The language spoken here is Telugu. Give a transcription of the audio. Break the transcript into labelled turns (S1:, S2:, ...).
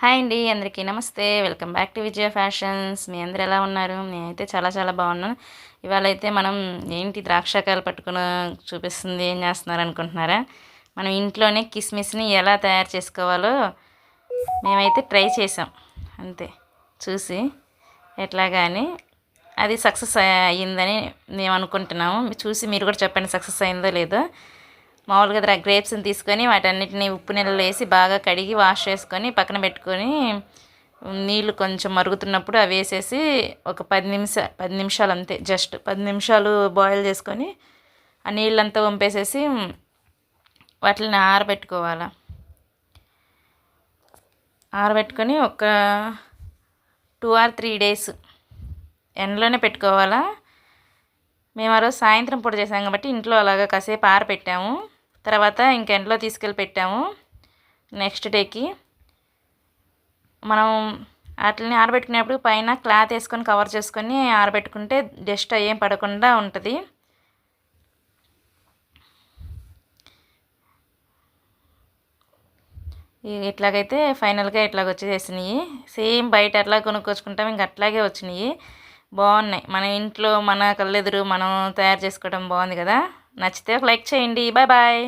S1: హాయ్ అండి అందరికీ నమస్తే. Welcome back to Vijaya fashions. మీ అందరు ఎలా ఉన్నారు? నేనైతే చాలా చాలా బాగున్నాను. ఇవాళ అయితే మనం ఏంటి ద్రాక్షకాయలు పట్టుకుని చూపిస్తుంది ఏం చేస్తున్నారు అనుకుంటున్నారా? మనం ఇంట్లోనే కిస్మిస్ని ఎలా తయారు చేసుకోవాలో మేమైతే ట్రై చేసాం అంతే చూసి ఎట్లా కానీ అది సక్సెస్ అయ్యిందని మేము అనుకుంటున్నాము. చూసి మీరు కూడా చెప్పండి సక్సెస్ అయిందో లేదో. మామూలుగా ద్రా గ్రేప్స్ని తీసుకొని వాటన్నిటిని ఉప్పు నీళ్ళలో వేసి బాగా కడిగి వాష్ చేసుకొని పక్కన పెట్టుకొని నీళ్ళు కొంచెం మరుగుతున్నప్పుడు అవి వేసేసి ఒక పది నిమిషాలు పది నిమిషాలు అంతే జస్ట్ పది నిమిషాలు బాయిల్ చేసుకొని ఆ నీళ్ళంతా వంపేసేసి వాటిని ఆరబెట్టుకోవాలి. ఆరబెట్టుకొని ఒక టూ ఆర్ త్రీ డేస్ ఎండలోనే పెట్టుకోవాలా. మేము ఆ రోజు సాయంత్రం పూట చేసాం కాబట్టి ఇంట్లో అలాగా కాసేపు ఆరబెట్టాము. తర్వాత ఇంక ఎండలో తీసుకెళ్ళి పెట్టాము నెక్స్ట్ డేకి. మనం వాటిని ఆరబెట్టుకునేప్పుడు పైన క్లాత్ వేసుకొని కవర్ చేసుకొని ఆరబెట్టుకుంటే డస్ట్ ఏం పడకుండా ఉంటుంది. ఇట్లాగైతే ఫైనల్గా ఇట్లాగ వచ్చేసినాయి సేమ్ బయట అట్లా కొనుక్కొచ్చుకుంటాం ఇంక అట్లాగే వచ్చినాయి. బాగున్నాయి. మన ఇంట్లో మన కళ్ళెదురు మనం తయారు చేసుకోవడం బాగుంది కదా. నచ్చితే ఒక లైక్ చేయండి. Bye bye.